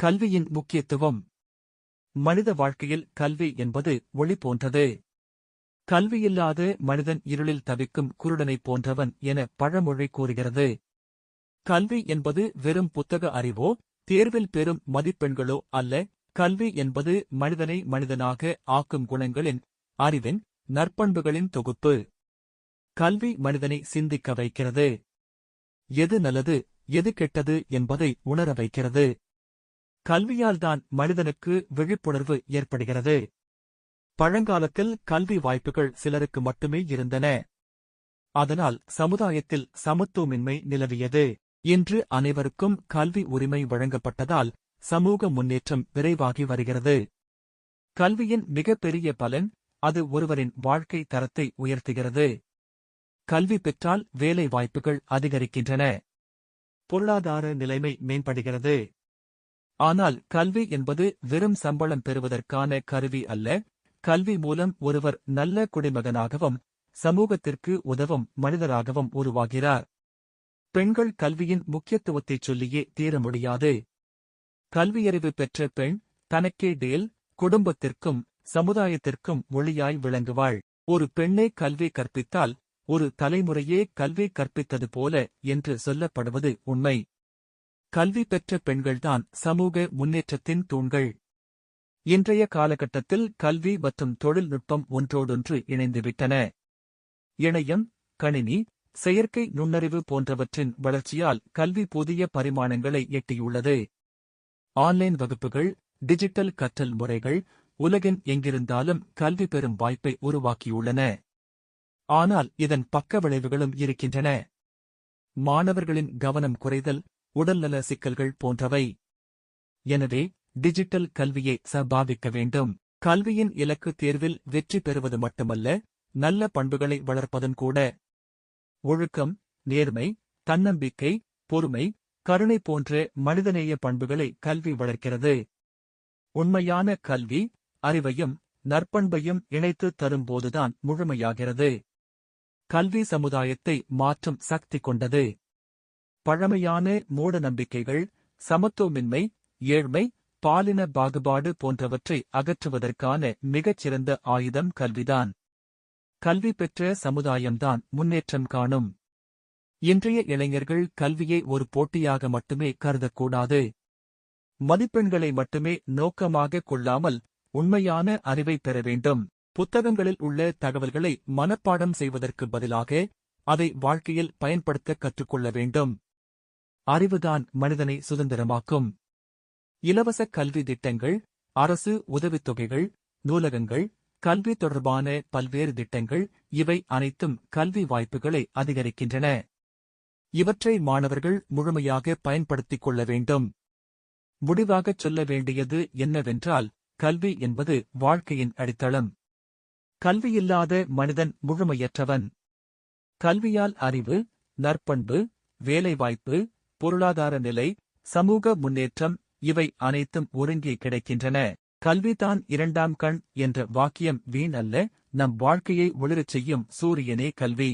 கல்வியின் முக்கியத்துவம். மனித வாழ்க்கையில் கல்வி என்பது ஒளி போன்றது. கல்வியில்லாத மனிதன் இருளில் தவிக்கும் குருடனைப் போன்றவன் என பழமொழி கூறுகிறது. கல்வி என்பது வெறும் புத்தக அறிவோ தேர்வில் பெறும் மதிப்பெண்களோ அல்ல. கல்வி என்பது மனிதனை மனிதனாக ஆக்கும் குணங்களின் அறிவின் நற்பண்புகளின் தொகுப்பு. கல்வி மனிதனை சிந்திக்க வைக்கிறது. எது நல்லது எது கெட்டது என்பதை உணர வைக்கிறது. கல்வியால்தான் மனிதனுக்கு விழிப்புணர்வு ஏற்படுகிறது. பழங்காலத்தில் கல்வி வாய்ப்புகள் சிலருக்கு மட்டுமே இருந்தன. அதனால் சமுதாயத்தில் சமத்துவமின்மை நிலவியது. இன்று அனைவருக்கும் கல்வி உரிமை வழங்கப்பட்டதால் சமூக முன்னேற்றம் விரைவாகி வருகிறது. கல்வியின் மிகப்பெரிய பலன் அது ஒருவரின் வாழ்க்கை தரத்தை உயர்த்துகிறது. கல்வி பெற்றால் வேலை வாய்ப்புகள் அதிகரிக்கின்றன. பொருளாதார நிலைமை மேம்படுகிறது. ஆனால் கல்வி என்பது வெறும் சம்பளம் பெறுவதற்கான கருவி அல்ல. கல்வி மூலம் ஒருவர் நல்ல குடிமகனாகவும் சமூகத்திற்கு உதவும் மனிதராகவும் உருவாகிறார். பெண்கள் கல்வியின் முக்கியத்துவத்தைச் சொல்லியே தீர முடியாது. கல்வியறிவு பெற்ற பெண் தனக்கே டேல் குடும்பத்திற்கும் சமுதாயத்திற்கும் ஒளியாய் விளங்குவாள். ஒரு பெண்ணை கல்வி கற்பித்தால் ஒரு தலைமுறையே கல்வி கற்பித்தது போல என்று சொல்லப்படுவது உண்மை. கல்வி பெற்ற பெண்கள்தான் சமூக முன்னேற்றத்தின் தூண்கள். இன்றைய காலகட்டத்தில் கல்வி மற்றும் தொழில்நுட்பம் ஒன்றோடொன்று இணைந்துவிட்டன. இணையம் கணினி செயற்கை நுண்ணறிவு போன்றவற்றின் வளர்ச்சியால் கல்வி புதிய பரிமாணங்களை எட்டியுள்ளது. ஆன்லைன் வகுப்புகள் டிஜிட்டல் கற்றல் முறைகள் உலகின் எங்கிருந்தாலும் கல்வி பெறும் வாய்ப்பை உருவாக்கியுள்ளன. ஆனால் இதன் பக்க விளைவுகளும் இருக்கின்றன. மாணவர்களின் கவனம் குறைதல் உடல்நல சிக்கல்கள் போன்றவை. எனவே டிஜிட்டல் கல்வியை சபாவிக்க வேண்டும். கல்வியின் இலக்கு தேர்வில் வெற்றி பெறுவது மட்டுமல்ல நல்ல பண்புகளை வளர்ப்பதும் கூட. ஒழுக்கம் நேர்மை தன்னம்பிக்கை பொறுமை கருணை போன்ற மனிதநேய பண்புகளை கல்வி வளர்க்கிறது. உண்மையான கல்வி அறிவையும் நற்பண்பையும் இணைத்து தரும்போதுதான் முழுமையாகிறது. கல்வி சமுதாயத்தை மாற்றும் சக்தி கொண்டது. பழமையான மூட நம்பிக்கைகள் சமத்துவமின்மை ஏழ்மை பாலின பாகுபாடு போன்றவற்றை அகற்றுவதற்கான மிகச்சிறந்த ஆயுதம் கல்விதான். கல்வி பெற்ற சமுதாயம்தான் முன்னேற்றம் காணும். இன்றைய இளைஞர்கள் கல்வியை ஒரு போட்டியாக மட்டுமே கருதக்கூடாது. மதிப்பெண்களை மட்டுமே நோக்கமாக கொள்ளாமல் உண்மையான அறிவை பெற வேண்டும். புத்தகங்களில் உள்ள தகவல்களை மனப்பாடம் செய்வதற்கு பதிலாக அதை வாழ்க்கையில் பயன்படுத்த கற்றுக்கொள்ள வேண்டும். அறிவுதான் மனிதனை சுதந்திரமாக்கும். இலவச கல்வி திட்டங்கள் அரசு உதவித்தொகைகள் நூலகங்கள் கல்வி தொடர்பான பல்வேறு திட்டங்கள் இவை அனைத்தும் கல்வி வாய்ப்புகளை அதிகரிக்கின்றன. இவற்றை மாணவர்கள் முழுமையாக பயன்படுத்திக் கொள்ள வேண்டும். முடிவாகச் சொல்ல வேண்டியது என்னவென்றால் கல்வி என்பது வாழ்க்கையின் அடித்தளம். கல்வியில்லாத மனிதன் முழுமையற்றவன். கல்வியால் அறிவு நற்பண்பு வேலைவாய்ப்பு பொருளாதார நிலை சமூக முன்னேற்றம் இவை அனைத்தும் ஒருங்கே கிடைக்கின்றன. கல்விதான் இரண்டாம் கண் என்ற வாக்கியம் வீண் அல்ல நம் வாழ்க்கையை ஒளிரச் செய்யும் சூரியனே கல்வி.